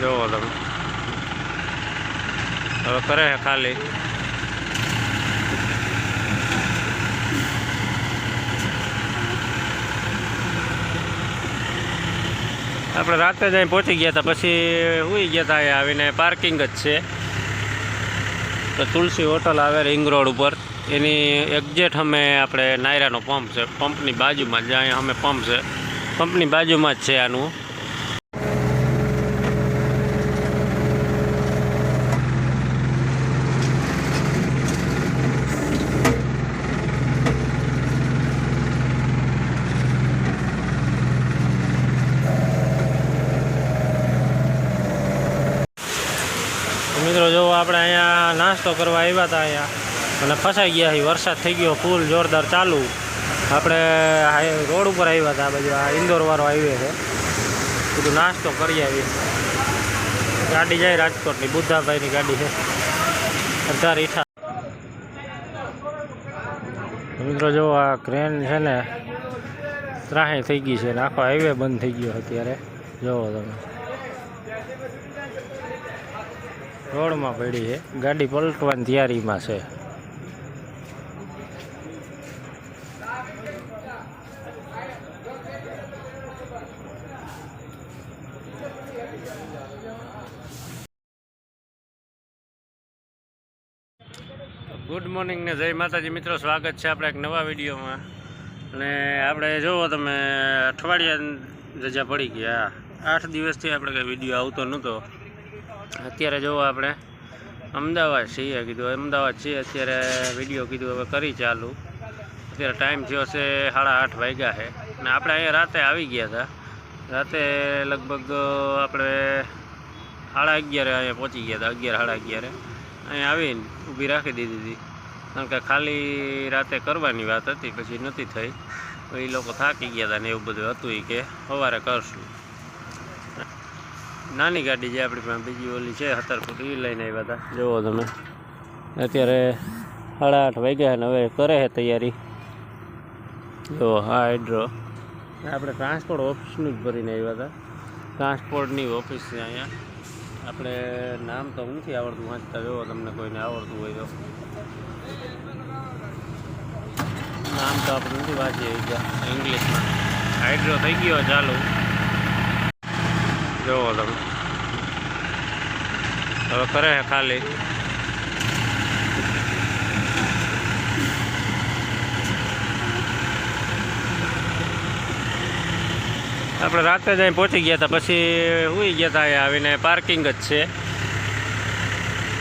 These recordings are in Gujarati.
જોવો તમે. હવે કરે છે ખાલી. આપણે રાતે જ અહીં પહોંચી ગયા હતા પછી સુઈ ગયા હતા અહીંયા આવીને પાર્કિંગ જ છે. તો તુલસી હોટલ આવે રિંગ રોડ ઉપર. એની એક્ઝેટ અમે આપણે નાયરાનો પંપ છે. પંપની બાજુમાં જ અહીંયા અમે પંપ છે. પંપની બાજુમાં જ છે આનું તો મિત્રો જો આપણે અહીંયા નાસ્તો કરવા આવ્યા હતા અહીંયા. અને ફસાઈ ગયા છે. વરસાદ થઈ ગયો. ફૂલ જોરદાર ચાલુ. આપણે રોડ ઉપર આવ્યા હતા. બાજુ આ ઇન્દોરવાળો હાઈવે છે. બધું નાસ્તો કરી આવીએ ગાડી જાય રાજકોટની. બુદ્ધાભાઈની ગાડી છે. અઢાર ઈઠા. મિત્રો, જો આ ક્રેન છે ને, ત્રાહી થઈ ગઈ છે. ને આખો હાઈવે બંધ થઈ ગયો અત્યારે. જોવો તમે. રોડમાં પડી છે. ગાડી પલટવાની તૈયારીમાં છે. ગુડ મોર્નિંગ ને જય માતાજી. મિત્રો, સ્વાગત છે આપણે એક નવા વિડીયોમાં. અને આપણે જુઓ તમે, અઠવાડિયા રજા પડી ગયા. આઠ દિવસથી આપણે કંઈ વીડિયો આવતો નહોતો. અત્યારે જુઓ આપણે. અમદાવાદ છીએ કીધું, અમદાવાદ છીએ અત્યારે વીડિયો કીધું, હવે કરી ચાલુ. અત્યારે ટાઈમ થયો છે સાડા આઠ વાગ્યા છે. અને આપણે અહીંયા રાતે આવી ગયા હતા. રાતે લગભગ આપણે સાડા અગિયારે અહીંયા પહોંચી ગયા હતા, અગિયાર સાડા અગિયારે. અહીંયા આવીને ઊભી રાખી દીધી હતી. કારણ કે ખાલી રાતે કરવાની વાત હતી, પછી નથી થઈ. એ લોકો થાકી ગયા હતા ને એવું બધું હતું એ કે, સવારે કરશું. નાની ગાડી જે આપણી પાસે, બીજી ઓલી છે સત્તર ફૂટ એ લઈને આવ્યા હતા. જુઓ તમે. અત્યારે સાડા આઠ વાગ્યા ને હવે કરે છે તૈયારી. જુઓ હા હાઇડ્રો આપણે ટ્રાન્સપોર્ટ ઓફિસનું જ ભરીને આવ્યા હતા. ટ્રાન્સપોર્ટની ઓફિસ છે અહીંયા. આપણે નામ તો નથી આવડતું વાંચતા જો તમને કોઈને આવડતું હોય તો. નામ તો આપણે નથી ગયા ઇંગ્લિશમાં હાઇડ્રો થઈ ગયો ચાલુ. જોવો તમે. હવે કરે છે ખાલી. આપણે રાતે જ અહીં પહોંચી ગયા હતા પછી સુઈ ગયા હતા અહીંયા આવીને. પાર્કિંગ જ છે.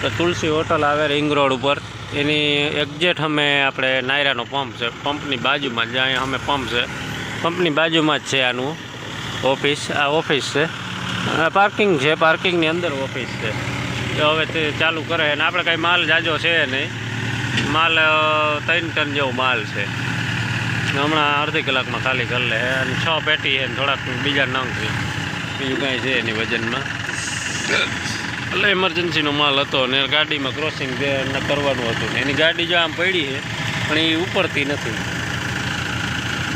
તો તુલસી હોટલ આવે રિંગ રોડ ઉપર. એની એક્ઝેટ અમે આપણે નાયરાનો પંપ છે. પંપની બાજુમાં જ અહીંયા અમે પંપ છે. પંપની બાજુમાં જ છે આનું ઓફિસ આ ઓફિસ છે. પાર્કિંગ છે પાર્કિંગની અંદર ઓફિસ છે. તો હવે તે ચાલુ કરે અને આપણે કાંઈ માલ જાજો છે નહીં. માલ ત્રણ ટન જેવો માલ છે. હમણાં અડધી કલાકમાં ખાલી કરી લે. અને છ પેટી છે ને થોડાક બીજા નામ છે. બીજું કાંઈ છે એની વજનમાં. એટલે ઇમરજન્સીનો માલ હતો ને ગાડીમાં ક્રોસિંગ કરવાનું હતું ને. એની ગાડી જો આમ પડી છે, પણ એ ઉપરથી નથી.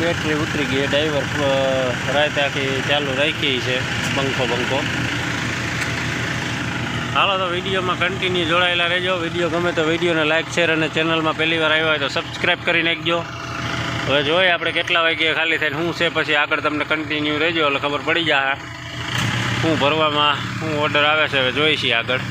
બેટરી ઉતરી ગઈ ડ્રાઈવર રાયતાથી ચાલુ રાખી છે, પંખો પંખો. હાલો તો વિડીયોમાં કન્ટિન્યુ જોડાયેલા રહેજો. વીડિયો ગમે તો વિડીયોને લાઇક શેર અને ચેનલમાં પહેલી વાર આવ્યો હોય તો સબસ્ક્રાઈબ કરી નાખજો. હવે જોઈએ આપણે કેટલા વાગ્યે ખાલી થઈને શું છે પછી આગળ તમને કન્ટિન્યુ રહેજો, એટલે ખબર પડી જાય શું ભરવામાં શું ઓર્ડર આવે છે, હવે જોઈશી આગળ.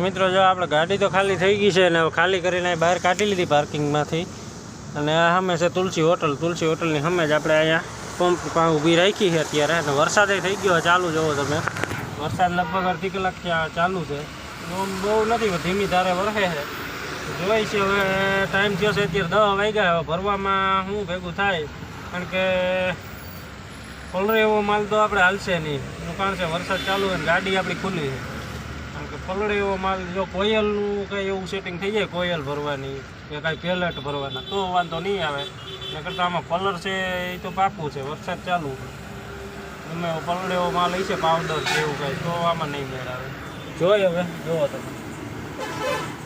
મિત્રો, જો આપણે ગાડી તો ખાલી થઈ ગઈ છે ને, હવે ખાલી કરીને બહાર કાઢી લીધી પાર્કિંગમાંથી. અને આ સામે તુલસી હોટલ. તુલસી હોટલની સામે આપણે અહીંયા પંપ પાસે ઊભી રાખી છે અત્યારે. અને વરસાદે થઈ ગયો ચાલુ, જોવો તમે. વરસાદ લગભગ અડધી કલાક ચાલુ છે. બહુ નથી ધીમી ધારે વરસે છે. જોઈ છે હવે ટાઈમ થયો છે અત્યારે દવા વાગ્યા. હવે ભરવામાં શું ભેગું થાય. કારણ કે કોલરે એવો માલ તો આપણે હાલશે નહીં. દુકાન છે વરસાદ ચાલુ હોય ગાડી આપણી ખુલ્લી છે. કારણ પલળે એવો માલ જો કોયલનું કંઈ એવું સેટિંગ થઈ જાય, કોયલ ભરવાની, કે કાંઈ પેલેટ ભરવાના, તો વાંધો નહીં આવે. ને કરતાં આમાં કલર છે એ તો પાકું છે, વરસાદ ચાલુ. તમે એવો પલળે એવો માલ હશે પાવડર કે એવું કાંઈ, તો આમાં નહીં મેળ આવે જોઈ હવે જુઓ તમે.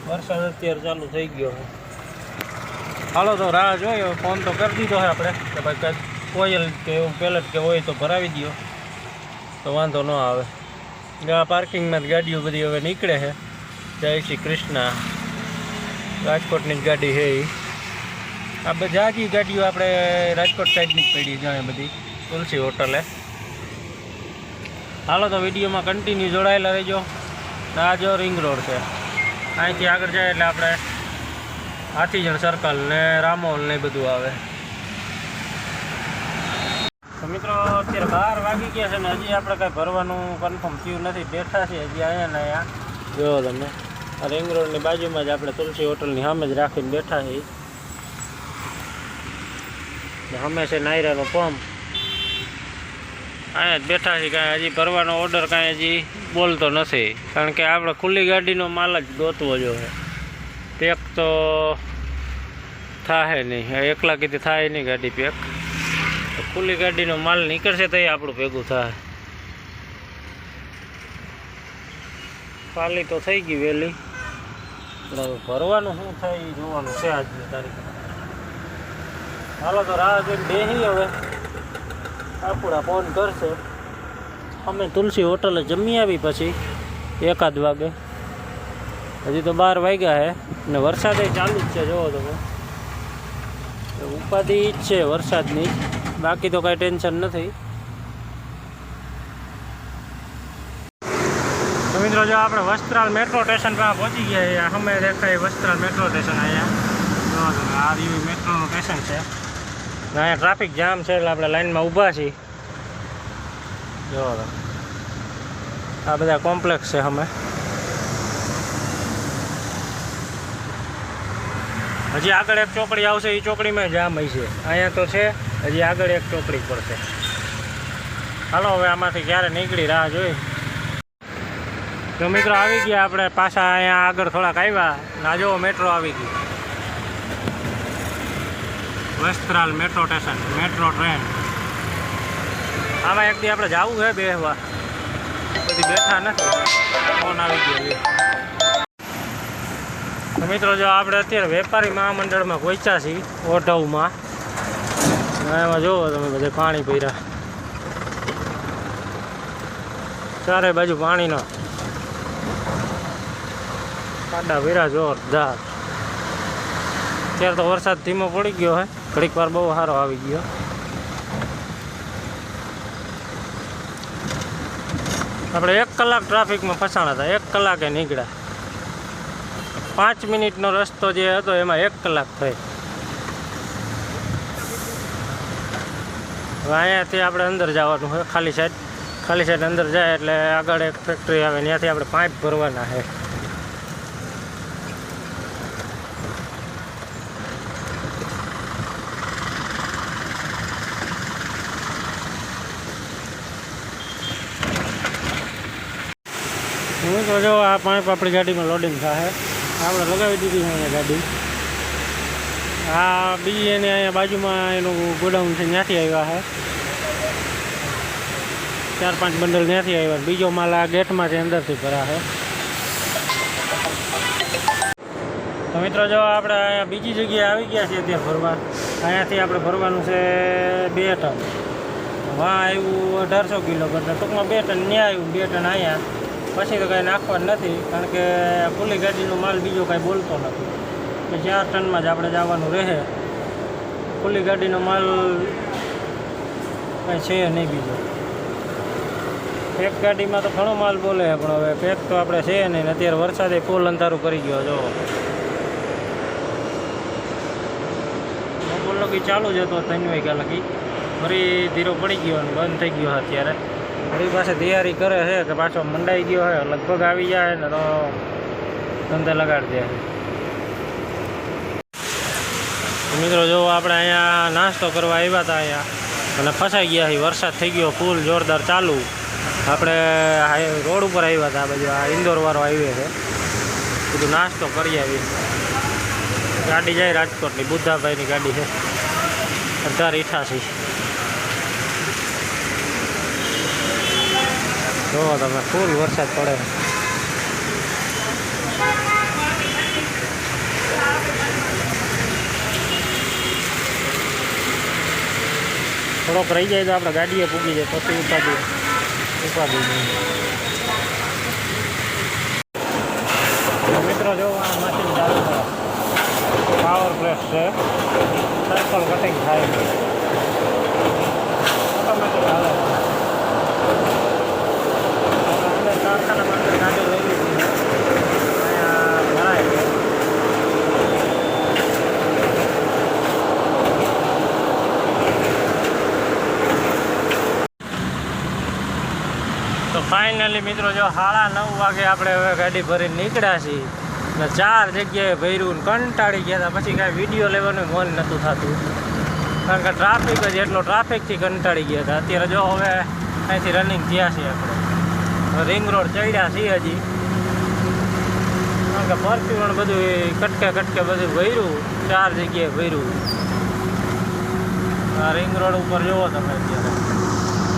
વરસાદ અત્યારે ચાલુ થઈ ગયો છે. હાલો તો રાહ જોઈએ હવે ફોન તો કરી દીધો છે આપણે, કે ભાઈ કંઈક કોયલ કે એવું પેલેટ કે હોય તો ભરાવી દો તો વાંધો ન આવે. આ પાર્કિંગમાં જ ગાડીઓ બધી હવે નીકળે છે. જય શ્રી કૃષ્ણ. રાજકોટની જ ગાડી છે આ બધા જ ગાડીઓ આપણે રાજકોટ સાઈડની જ પડી જાણે બધી. તુલસી હોટલે. હાલો તો વિડીયોમાં કન્ટિન્યુ જોડાયેલા રહેજો. આ જો રિંગ રોડ છે. અહીંથી આગળ જાય એટલે આપણે હાથીજણ સર્કલ ને રામોલ ને બધું આવે. મિત્રો, અત્યારે બાર વાગી ગયા છે ને હજી આપણે કાંઈ ભરવાનું કન્ફર્મ થયું નથી. બેઠા છીએ હજી અહીંયા ને અહીંયા. જો તમે રિંગ રોડની બાજુમાં જ આપણે તુલસી હોટલની સામે જ રાખીને બેઠા છીએ. સામે નાયરાનો પંપ. અહીંયા જ બેઠા છીએ કાંઈ હજી ભરવાનો ઓર્ડર કાંઈ હજી બોલતો નથી. કારણ કે આપણે ખુલ્લી ગાડીનો માલ જ ગોતવો જોઈએ. પેક તો થાય નહીં. એકલા કીધી થાય નહીં ગાડી પેક. તો ખુલ્લી ગાડીનો માલ નીકળશે તો આપણું ભેગું થાય. પાલી તો થઈ ગઈ વહેલી. ભરવાનું શું થાય એ જોવાનું છે આજની તારીખ. હાલો તો રાહ જોઈને બેસી હવે. આપણા ફોન કરશે. અમે તુલસી હોટલે જમી આવી પછી એકાદ વાગે. હજી તો બાર વાગ્યા છે ને વરસાદ ચાલુ જ છે, જોવો તમે. ઉપાધિ છે વરસાદની. બાકી તો કાંઈ ટેન્શન નથી. તો મિત્રો, જો આપણે વસ્ત્રાલ મેટ્રો સ્ટેશન પર પહોંચી ગયા છીએ અમે દેખાય વસ્ત્રાલ મેટ્રો સ્ટેશન અહીંયા. આ રીવી મેટ્રોનું સ્ટેશન છે. અહીંયા ટ્રાફિક જામ છે એટલે આપણે લાઇનમાં ઊભા છીએ. જો, આ બધા કોમ્પ્લેક્સ છે અમે હજી આગળ એક ચોકડી આવશે એ ચોકડીમાં જામ હશે. અહીંયા તો છે, હજી આગળ એક ચોકડી પડશે. હાલો, હવે આમાંથી ક્યારે નીકળી રાહ જોઈ. તો મિત્રો આવી ગયા આપણે પાછા અહીંયા આગળ થોડાક આવ્યા ના જો મેટ્રો આવી ગઈ. Vastral metro station, metro train. આમાં એક દી આપણે જવું છે બેસવા બધી બેઠા નથી. ફોન આવી ગયો તો મિત્રો, જો આપણે અત્યારે વેપારી મહામંડળમાં પહોંચ્યા છીએ, ઓઢવમાં. એમાં જુઓ તમે બધે પાણી પીરા ચારે બાજુ પાણીનો ખાડા પીરા જોરદાર. અત્યારે તો વરસાદ ધીમો પડી ગયો હે, ઘડીક વાર બહુ સારો આવી ગયો. આપણે એક કલાક ટ્રાફિકમાં ફસાણા હતા, એક કલાકે નીકળ્યા. પાંચ મિનિટનો રસ્તો જે હતો એમાં એક કલાક થઈ. અહીંયાથી આપણે અંદર જવાનું હોય ખાલી સાઈડ ખાલી સાઈડ અંદર જાય એટલે આગળ એક ફેક્ટરી આવે, ત્યાંથી આપણે પાઇપ ભરવાના છે. હું તો જો આ પાઇપ આપણી ગાડીમાં લોડિંગ થાય. આપણે લગાવી દીધી છે અહીંયા ગાડી. આ બીજી એને અહીંયા બાજુમાં એનું ગોડાઉન છે, ત્યાંથી આવ્યા છે. ચાર પાંચ બંડલ ત્યાંથી આવ્યા બીજો માલ આ ગેટમાંથી અંદરથી ભરા છે. તો મિત્રો જો આપણે અહીંયા બીજી જગ્યાએ આવી ગયા છીએ ત્યાં ભરવા. અહીંયાથી આપણે ભરવાનું છે બે ટન. વાં આવ્યું અઢારસો કિલો, એટલે ટૂંકમાં બે ટન ત્યાં આવ્યું, બે ટન અહીંયા. પછી તો કાંઈ નાખવાનું નથી, કારણ કે ખુલ્લી ગાડીનો માલ બીજો કાંઈ બોલતો નથી. કે ચાર ટનમાં જ આપણે જવાનું રહે. ખુલ્લી ગાડીનો માલ કાંઈ છે નહીં બીજો. પેક ગાડીમાં તો ઘણો માલ બોલે પણ હવે પેક તો આપણે છે નહીં, અત્યારે વરસાદે ફૂલ અંધારું કરી ગયો જો બપોર લગી ચાલુ જ હતો ત્રણ વાગ્યા લગી ફરી ધીરો પડી ગયો અને બંધ થઈ ગયો અત્યારે. ફરી પાસે તૈયારી કરે છે કે પાછો મંડાઈ ગયો છે, લગભગ આવી જાય ને તો ધંધે લગાડી દે મિત્રો જો આપણે અહીંયા નાસ્તો કરવા આવ્યા હતા અહીંયા અને ફસાઈ ગયા છે વરસાદ થઈ ગયો, ફૂલ જોરદાર ચાલુ. આપણે રોડ ઉપર આવ્યા હતા બાજુ આ ઇન્દોરવાળો હાઈવે છે. બધું નાસ્તો કરી આવી. ગાડી જાય રાજકોટની, બુદ્ધાભાઈની ગાડી છે. અઢાર અઠાસી જોવો તમે ફૂલ વરસાદ પડે. થોડોક રહી જાય તો આપણે ગાડીએ પૂગી જાય, પછી ઉપાડી ઉપાડી જાય મિત્રો જો, આ મશીન ચાલુ છે. પાવર પ્લેસ છે. સર્કલ કટિંગ થાય. ઓટોમેટિક હાલે તો ફાઇનલી મિત્રો જો સાડા નવ વાગે આપણે હવે ગાડી ભરીને નીકળ્યા છીએ. ને ચાર જગ્યાએ ભર્યું કંટાળી ગયા હતા. પછી કાંઈ વીડિયો લેવાનું મન નહોતું થતું. કારણ કે ટ્રાફિક જ એટલો ટ્રાફિકથી કંટાળી ગયા હતા. અત્યારે જો હવે અહીંથી રનિંગ થયા છીએ આપણે. રિંગ રોડ ચડ્યા છીએ હજી. કારણ કે પરફ્યુમ બધું કટકે કટકે બધું ભર્યું, ચાર જગ્યાએ ભર્યું. આ રિંગ રોડ ઉપર જુઓ તમે અત્યારે.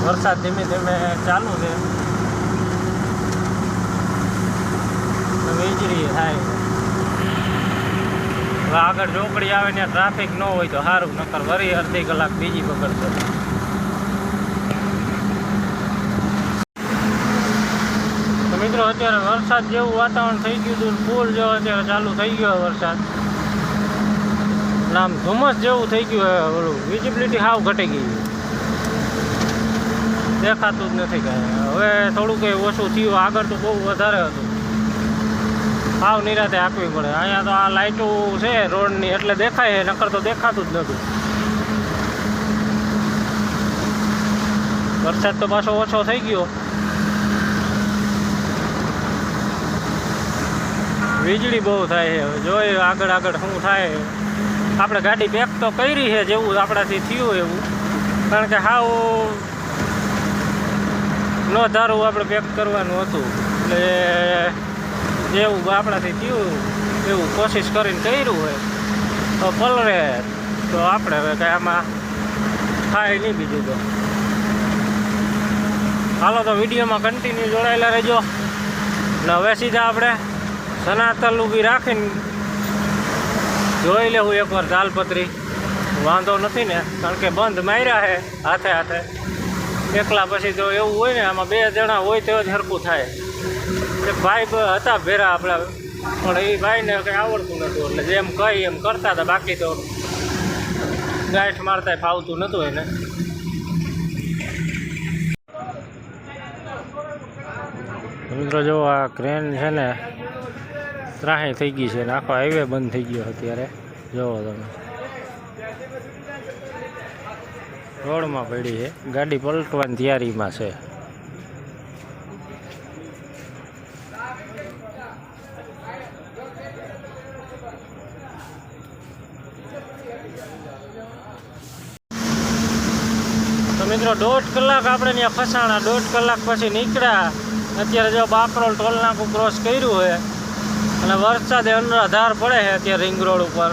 વરસાદ ધીમે ધીમે ચાલુ છે. વીજળી થાય. આગળ ઝોપડી આવે ને ટ્રાફિક ન હોય તો સારું, નકર વરી અડધી કલાક બીજી પકડશે તો મિત્રો અત્યારે વરસાદ જેવું વાતાવરણ થઈ ગયું હતું ફૂલ જેવો અત્યારે ચાલુ થઈ ગયો વરસાદ. આમ ધુમ્મસ જેવું થઈ ગયું હવે ઓલું. વિઝિબિલિટી હાવ ઘટી ગઈ દેખાતું જ નથી કાંઈ. હવે થોડું કંઈ ઓછું થયું, આગળ તો બહુ વધારે હતું. હાવ નિરાતે આપવી પડે. અહીંયા તો આ લાઇટો છે રોડની, એટલે દેખાય નકર તો દેખાતું જ નથી. વરસાદ તો પાછો ઓછો થઈ ગયો. વીજળી બહુ થાય છે. જોઈએ આગળ આગળ શું થાય. આપણે ગાડી પેક તો કરી છે જેવું આપણાથી થયું એવું. કારણ કે હાવ ન ધારું આપણે પેક કરવાનું હતું. એટલે જેવું આપણાથી થયું એવું કોશિશ કરીને કર્યું હોય. તો પલરે તો આપણે હવે કંઈ આમાં થાય નહીં બીજું તો. હાલો તો વિડીયોમાં કન્ટિન્યુ જોડાયેલા રહેજો. ને હવે સીધા આપણે સનાતલ ઊભી રાખીને જોઈ લેવું એકવાર દાલપત્રી વાંધો નથી ને, કારણ કે બંધ માર્યા છે, હાથે હાથે. એકલા પછી જો એવું હોય ને, આમાં બે જણા હોય તો જ હરકું થાય. એ ભાઈ હતા ભેરા આપણા, પણ એ ભાઈને કંઈ આવડતું નહોતું, એટલે જેમ કહી એમ કરતા હતા બાકી તો ગાંઠ મારતા ફાવતું નહોતું એને. મિત્રો જો આ ક્રેન છે ને, ત્રાહી થઈ ગઈ છે ને, આખો હાઈવે બંધ થઈ ગયો અત્યારે. જોવો તમે. રોડમાં પડી છે. ગાડી પલટવાની તૈયારીમાં છે. તો મિત્રો, દોઢ કલાક આપણે ત્યાં ફસાણા, દોઢ કલાક પછી નીકળ્યા. અત્યારે જો બાકરોલ ટોલ નાકું ક્રોસ કર્યું છે, અને વરસાદે અનરાધાર પડે છે અત્યારે રિંગ રોડ ઉપર.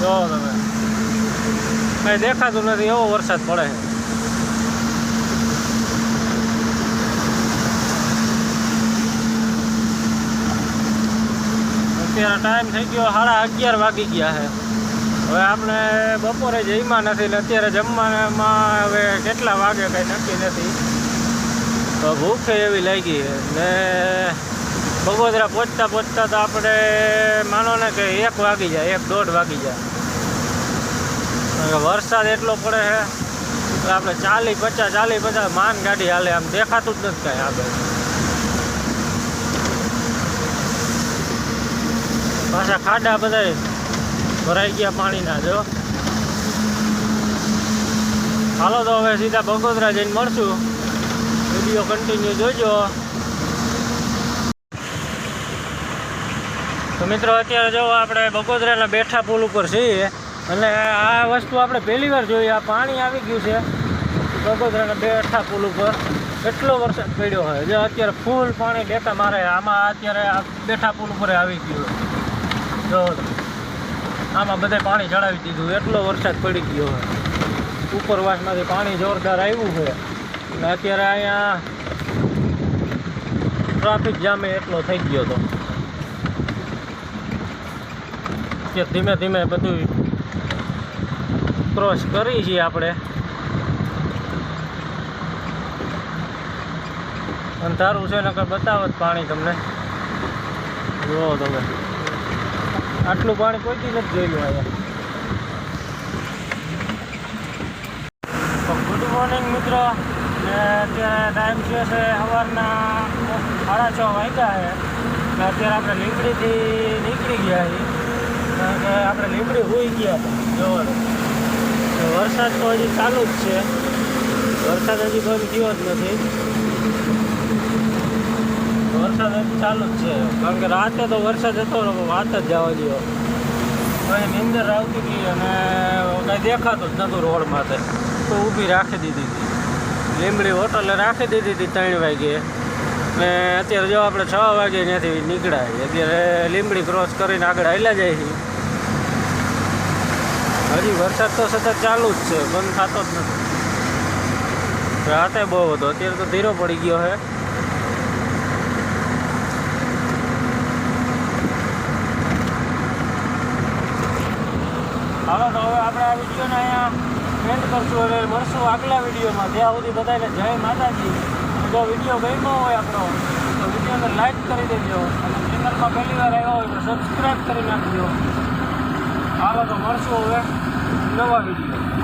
જો તમે કંઈ દેખાતું નથી, એવો વરસાદ પડે છે. અત્યારે ટાઈમ થઈ ગયો સાડા અગિયાર વાગી ગયા છે. હવે આપણે બપોરે જમ્યા નથી ને અત્યારે જમવામાં હવે કેટલા વાગે કંઈ નક્કી નથી. તો ભૂખે એવી લાગી. ને બગોદરા પહોંચતા પહોંચતા તો આપણે માનો ને કે એક વાગી જાય, એક દોઢ વાગી જાય. વરસાદ એટલો પડે છે આપણે ચાલી પચાસ ચાલી પચાસ માન ગાડી હાલે, આમ દેખાતું જ નથી કાંઈ આગળ. પાછા ખાડા બધા ભરાઈ ગયા પાણીના, જો. હાલો તો હવે સીધા બગોદરા જઈને મળશું. વીડિયો કન્ટિન્યુ જોજો. તો મિત્રો, અત્યારે જો આપણે બગોદરાના બેઠા પુલ ઉપર છીએ, અને આ વસ્તુ આપણે પહેલી વાર જોઈએ આ પાણી આવી ગયું છે બગોદરાના બેઠા પુલ ઉપર. એટલો વરસાદ પડ્યો હોય. જે અત્યારે ફૂલ પાણી ડેટા મારે, આમાં અત્યારે આ બેઠા પુલ ઉપર આવી ગયું જો, આમાં બધે પાણી ચડાવી દીધું. એટલો વરસાદ પડી ગયો હોય. ઉપરવાસમાંથી પાણી જોરદાર આવ્યું છે. અત્યારે અહીંયા ટ્રાફિક જામે એટલો થઈ ગયો હતો કે ધીમે ધીમે બધું ક્રોસ કરી છીએ આપણે. અંધારું છે નકર બતાવો પાણી તમને. જુઓ તમે. આટલું પાણી પહોંચી નથી જોયું અહીંયા. ગુડ મોર્નિંગ મિત્રો. અત્યારે ટાઈમ છે છે સવારના સાડા છ વાગ્યા છે ને અત્યારે આપણે લીમડીથી નીકળી ગયા છીએ કારણ કે આપણે લીમડી હોઈ ગયા હતા જોવાનું તો વરસાદ તો હજી ચાલુ જ છે વરસાદ હજી બંધ થયો જ નથી વરસાદ હજી ચાલુ જ છે કારણ કે રાતે તો વરસાદ હતો ને વાત જ જવા દો પછી નીંદર આવતી હતી અને કાંઈ દેખાતું જ નહોતું રોડ માથે તો ઊભી રાખી દીધી હતી લીમડી હોટલે રાખી દીધી હતી ત્રણ વાગે. ને અત્યારે જો આપણે છ વાગે ત્યાંથી નીકળાય. અત્યારે લીમડી ક્રોસ કરીને આગળ હાલ્યા જાય છે. હજી વરસાદ તો સતત ચાલુ જ છે, બંધ થતો જ નથી. રાતે બહુ હતો, અત્યારે તો ધીરો પડી ગયો છે. હવે તો હવે આપણે આવી ગયો ને અહીંયા એન્ડ કરશું અને મળશું આગલા વિડીયોમાં. ત્યાં સુધી બધાને જય માતાજી. જો વીડિયો ગમ્યો હોય આપણો, તો વિડીયોને લાઈક કરી દેજો. અને ચેનલમાં પહેલી વાર આવ્યો હોય તો સબસ્ક્રાઈબ કરી નાખજો. હાલો તો મળશું હવે નવા વીડિયો